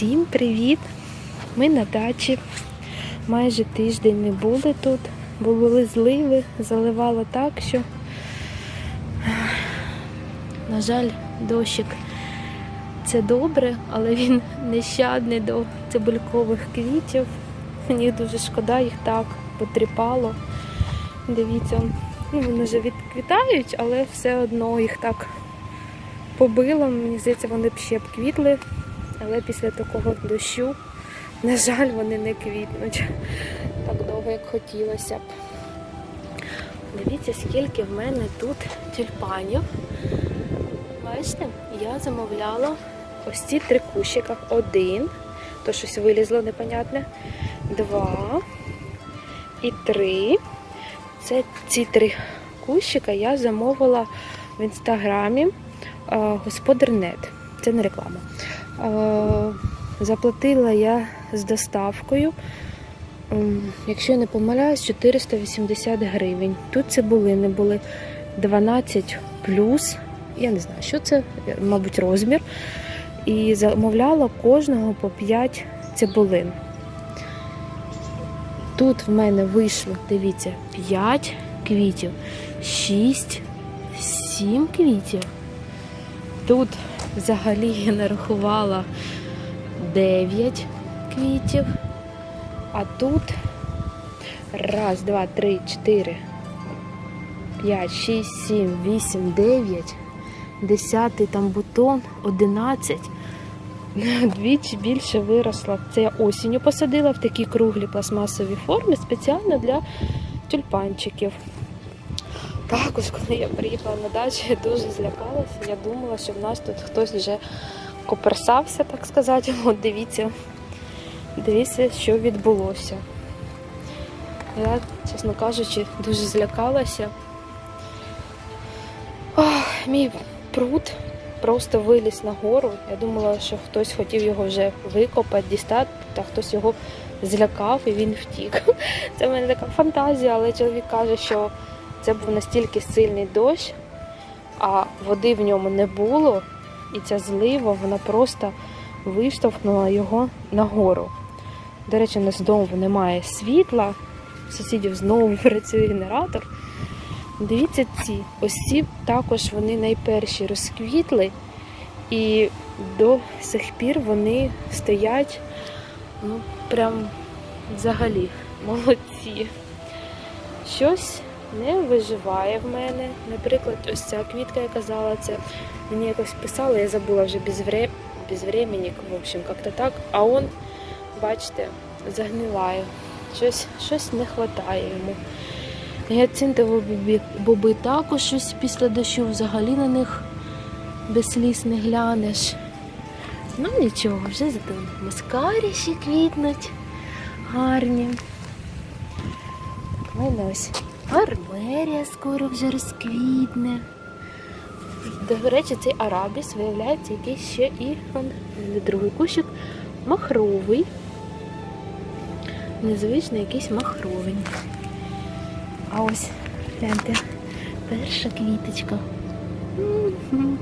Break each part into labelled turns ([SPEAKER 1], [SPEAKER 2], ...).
[SPEAKER 1] Всім привіт! Ми на дачі. Майже тиждень не були тут, бо були зливи, заливало так, що, на жаль, дощик це добре, але він нещадний до цибулькових квітів. Мені дуже шкода, їх так потріпало. Дивіться, ну, вони вже відквітають, але все одно їх так побило. Мені здається, вони б ще б квітли, але після такого дощу, на жаль, вони не квітнуть так довго, як хотілося б. Дивіться, скільки в мене тут тюльпанів. Бачите, я замовляла ось ці три кущика. Один, то щось вилізло непонятне. Два і три. Це ці три кущика я замовила в інстаграмі е, Господар.нет. Це не реклама. Е, Заплатила я з доставкою, якщо я не помиляюсь, 480 гривень. Тут цибулини були 12 плюс. Я не знаю, що це, мабуть, розмір. І замовляла кожного по 5 цибулин. Тут в мене вийшло, дивіться, 5 квітів, 6, 7 квітів. Тут взагалі я нарахувала 9 квітів. А тут раз, два, три, чотири, п'ять, шість, сім, вісім, дев'ять, десятий там бутон, одинадцять. Двічі більше виросла. Це я осінню посадила в такі круглі пластмасові форми спеціально для тюльпанчиків. Також, коли я приїхала на дачу, я дуже злякалася. Я думала, що в нас тут хтось вже коперсався, так сказати. От дивіться, дивіться, що відбулося. Я, чесно кажучи, дуже злякалася. Ох, мій пруд просто виліз нагору. Я думала, що хтось хотів його вже викопати, дістати, та хтось його злякав і він втік. Це в мене така фантазія, але чоловік каже, що це був настільки сильний дощ, а води в ньому не було, і ця злива вона просто виштовхнула його нагору. До речі, у нас знову немає світла, у сусідів знову працює генератор. Дивіться ці. Ось також вони найперші розквітли, і до сих пір вони стоять, ну, прям взагалі молодці. Щось не виживає в мене. Наприклад, ось ця квітка, я казала, це мені якось писала, я забула вже безвре... безвременник, в общем, як-то так. А он, бачите, загниває. Щось, щось не вистачає йому. Гіацинтові боби, боби також щось після дощу взагалі на них без сліз не глянеш. Ну нічого, вже зато маскарі ще квітнуть гарні. Так, ось армерія скоро вже розквітне. До речі, цей арабіс виявляється якийсь ще і он, другий кущик махровий. Незвичний якийсь махровий. А ось, гляньте, перша квіточка.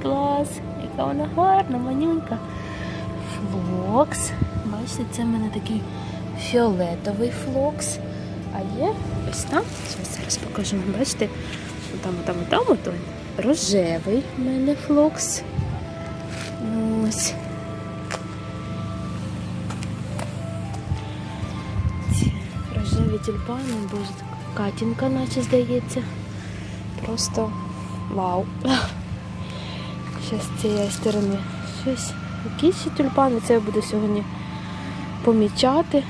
[SPEAKER 1] Клас, яка вона гарна, манюнька. Флокс. Бачите, це в мене такий фіолетовий флокс. А є ось там, зараз зараз покажу вам, бачите, там, там, там, ото рожевий в мене флокс. Ось. Рожеві тюльпани, боже, Катінка, наче здається. Просто вау. Ще з цієї сторони щось. Якісь ще тюльпани, це я буду сьогодні помічати.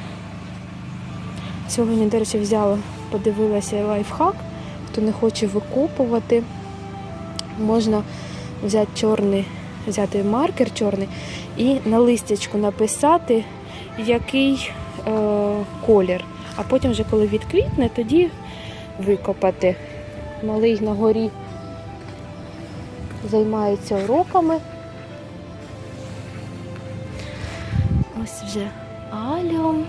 [SPEAKER 1] Сьогодні, до речі, взяла, подивилася лайфхак, хто не хоче викопувати. Можна взяти чорний, взяти маркер чорний і на листячку написати, який е, колір. А потім, вже коли відквітне, тоді викопати. Малий на горі займається уроками. Ось вже аліум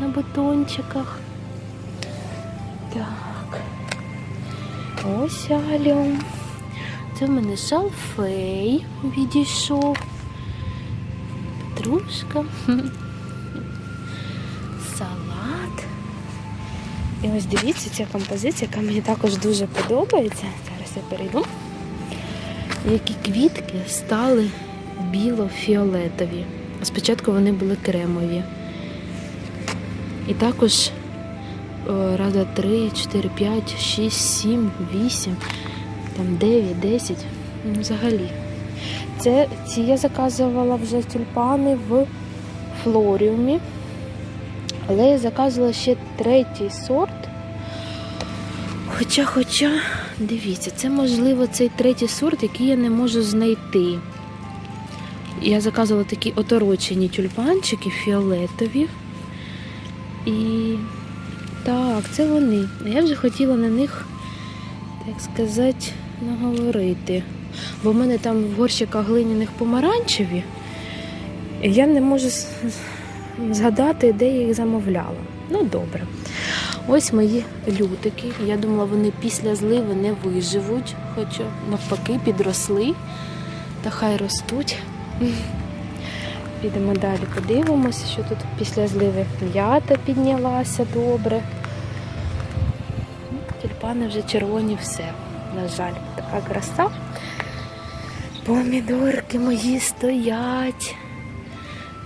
[SPEAKER 1] на бутончиках. Так. Ось аліум. Це в мене шалфей відійшов. петрушка, салат. І ось дивіться ця композиція, яка мені також дуже подобається. Зараз я перейду. Які квітки стали біло-фіолетові. Спочатку вони були кремові. І також о, раза 3, 4, 5, 6, 7, 8, там 9, 10. Ну, взагалі. Це ці я заказувала вже тюльпани в флоріумі. Але я заказувала ще третій сорт. Хоча, хоча, дивіться, це можливо цей третій сорт, який я не можу знайти. Я заказувала такі оторочені тюльпанчики фіолетові. І так, це вони. Я вже хотіла на них, так сказати, наговорити. Бо в мене там в горщиках глиняних помаранчеві. Я не можу згадати, де я їх замовляла. Ну, добре. Ось мої лютики. Я думала, вони після зливи не виживуть, хоча навпаки підросли. Та хай ростуть. Підемо далі, подивимося, що тут після зливи м'ята піднялася добре. Тюльпани вже червоні все. На жаль, така краса. Помідорки мої стоять.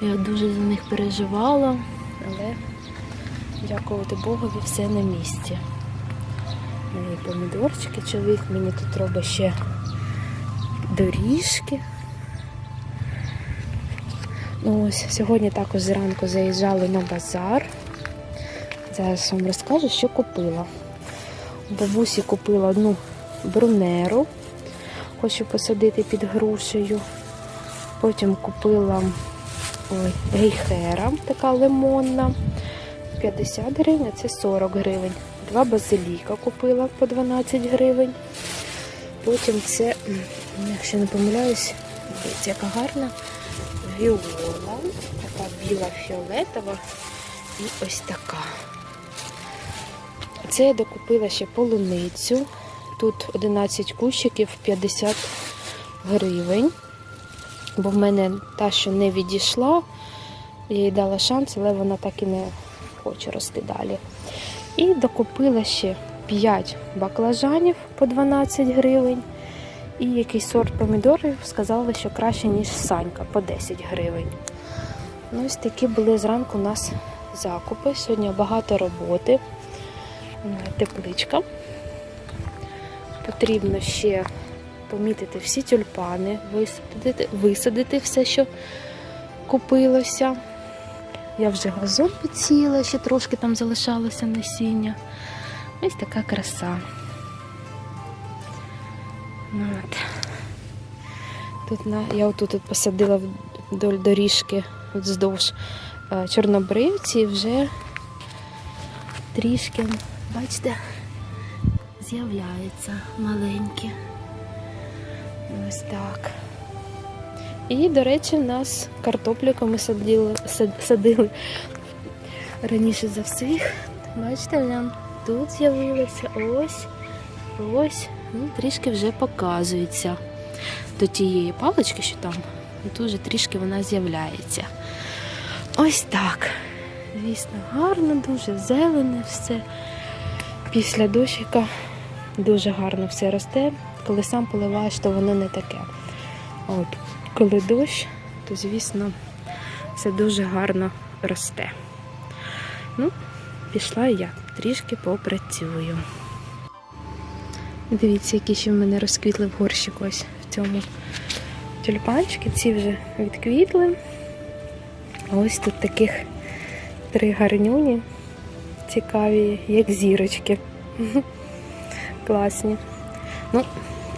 [SPEAKER 1] Я дуже за них переживала, але дякувати Богові, все на місці. Мої помідорчики, чоловік мені тут робить ще доріжки. Ось сьогодні також зранку заїжджали на базар. Зараз вам розкажу, що купила. У бабусі купила одну брунеру, хочу посадити під грушею. Потім купила ой, гейхера, така лимонна, 50 гривень, а це 40 гривень. Два базиліка купила по 12 гривень. Потім це, якщо не помиляюсь, дивіться, яка гарна віола, така біла фіолетова і ось така. Це я докупила ще полуницю. Тут 11 кущиків 50 гривень. Бо в мене та, що не відійшла, я їй дала шанс, але вона так і не хоче рости далі. І докупила ще 5 баклажанів по 12 гривень. І якийсь сорт помідорів сказали, що краще, ніж санька, по 10 гривень. Ну, ось такі були зранку у нас закупи. Сьогодні багато роботи. Тепличка. Потрібно ще помітити всі тюльпани, висадити, висадити все, що купилося. Я вже газон підсіяла, ще трошки там залишалося насіння. Ось така краса. Ну, От. Тут на, я отут от посадила вдоль доріжки вздовж е, чорнобривці вже трішки, бачите, з'являються маленькі. Ось так. І, до речі, у нас картопліку ми садили, садили раніше за всіх. Бачите, нам тут з'явилося ось, ось, ну, трішки вже показується. До тієї палички, що там, тут вже трішки вона з'являється. Ось так. Звісно, гарно, дуже зелене все. Після дощика дуже гарно все росте. Коли сам поливаєш, то воно не таке. От, коли дощ, то звісно все дуже гарно росте. Ну, пішла я трішки попрацюю. Дивіться, які ще в мене розквітли в горщику ось в цьому тюльпанчики. Ці вже відквітли. А ось тут таких три гарнюні цікаві, як зірочки. Класні. Ну,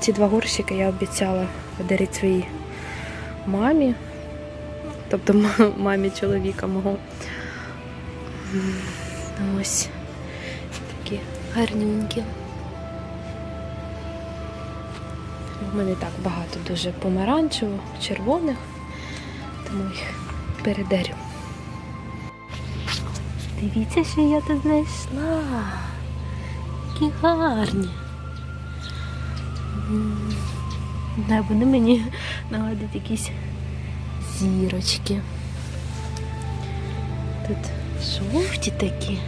[SPEAKER 1] ці два горщики я обіцяла подарити своїй мамі, тобто мамі чоловіка мого. Ось такі гарнюнькі. У мене так багато дуже помаранчевих, червоних, тому їх передарю. Дивіться, що я тут знайшла. Які гарні. Не, вони мені нагадують якісь зірочки. Тут жовті такі.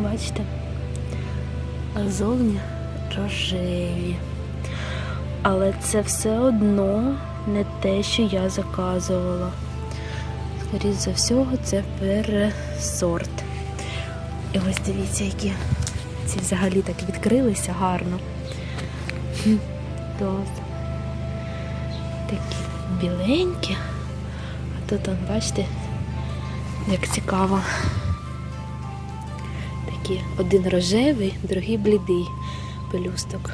[SPEAKER 1] Бачите? А зовні рожеві. Але це все одно не те, що я заказувала. Скоріше за всього, це пересорт. І ось дивіться, які ці взагалі так відкрилися гарно. Такі біленькі. А тут, он, бачите, як цікаво. Такі один рожевий, другий блідий пелюсток.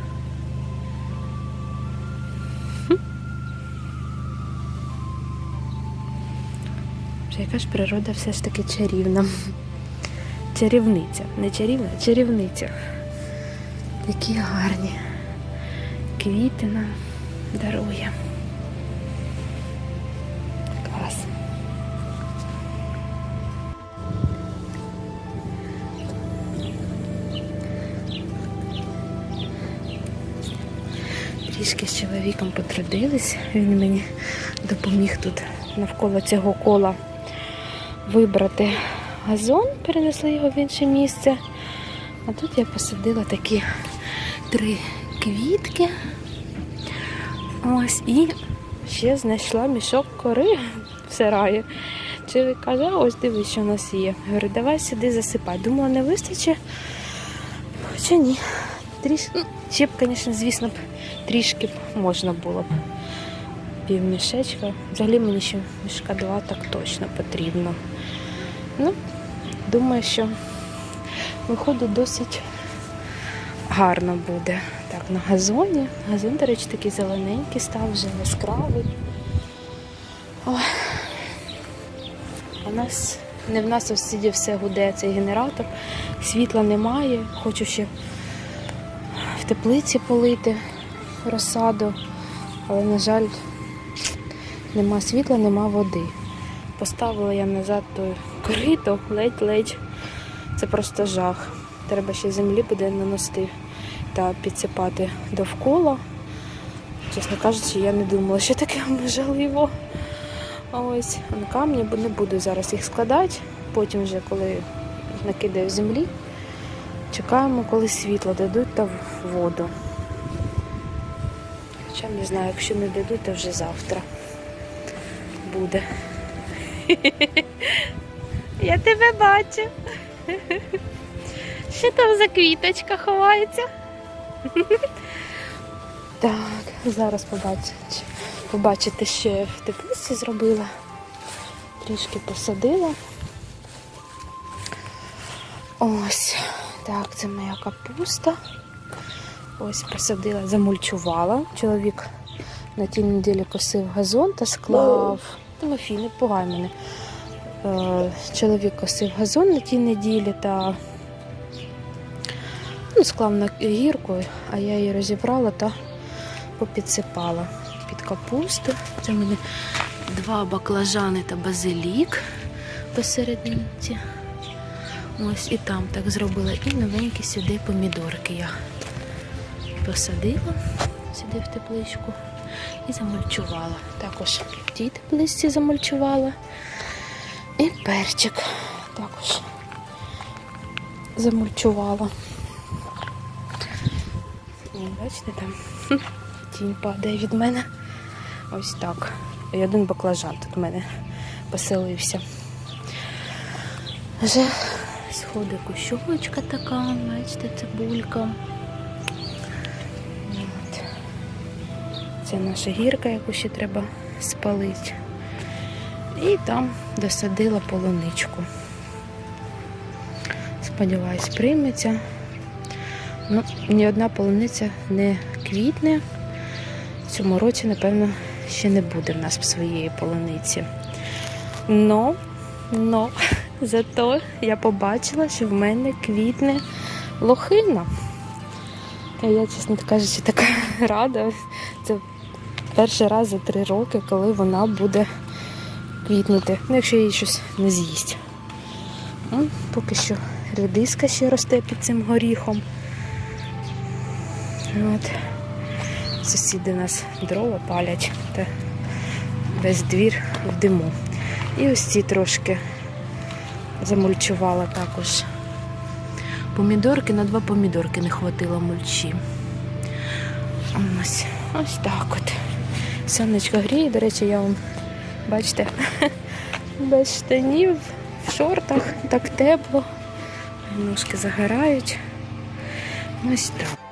[SPEAKER 1] Вже яка ж природа все ж таки чарівна. Чарівниця. Не чарівна, а чарівниця. Такі гарні. Квіти нам дарує. Клас. Трішки з чоловіком потрудились. Він мені допоміг тут навколо цього кола вибрати газон, перенесли його в інше місце. А тут я посадила такі три квітки. Ось і ще знайшла мішок кори в сараї. Чоловік каже, ось дивись, що у нас є. Говорю, давай сюди засипай. Думала, не вистачить. Хоча ні. Трішки, ну, ще б, звісно, звісно, трішки можна було б. Пів мішечка. Взагалі мені ще мішка два так точно потрібно. Ну, думаю, що виходить досить гарно буде. Так, на газоні. Газон, до речі, такий зелененький став, вже яскравий. Ой. У нас не в нас в сусіді все гуде цей генератор, світла немає. Хочу ще в теплиці полити розсаду, але, на жаль, нема світла, нема води. Поставила я назад той корито, ледь-ледь. Це просто жах. Треба ще землі буде наносити та підсипати довкола. Чесно кажучи, я не думала, що таке можливо. Ось камні, бо не буду зараз їх складати. Потім вже, коли накидаю землі, чекаємо, коли світло дадуть та воду. Хоча не знаю, якщо не дадуть, то вже завтра буде. Я тебе бачу. Що там за квіточка ховається? Так, зараз побачите, побачите, що я в теплиці зробила. Трішки посадила. Ось, так, це моя капуста. Ось посадила, замульчувала. Чоловік на тій неділі косив газон та склав. Тимофій, не пугай мене. Е, Чоловік косив газон на тій неділі та ну, склав на гірку, а я її розібрала та попідсипала під капусту. Це в мене два баклажани та базилік посерединці. Ось і там так зробила. І новенькі сюди помідорки я посадила сюди в тепличку і замульчувала. Також в тій тепличці замульчувала. І перчик також замульчувала. О, бачите, там тінь падає від мене. Ось так. І один баклажан тут в мене поселився. Вже сходить кущовочка така, бачите, цибулька. Це наша гірка, яку ще треба спалити. І там досадила полуничку. Сподіваюсь, прийметься. Ну, ні одна полуниця не квітне. В цьому році, напевно, ще не буде в нас своєї полуниці. Но, но, зато я побачила, що в мене квітне лохина. Я, чесно кажучи, така рада. Перший раз за три роки, коли вона буде квітнути. Ну, якщо її щось не з'їсть. Ну, Поки що редиска ще росте під цим горіхом. От. Сусіди нас дрова палять та весь двір в диму. І ось ці трошки замульчувала також. Помідорки на два помідорки не хватило мульчі. Ось, ось так от. Сонечко гріє, до речі, я вам, бачите, без штанів, в шортах, так тепло. Ножки загорають. Ось так.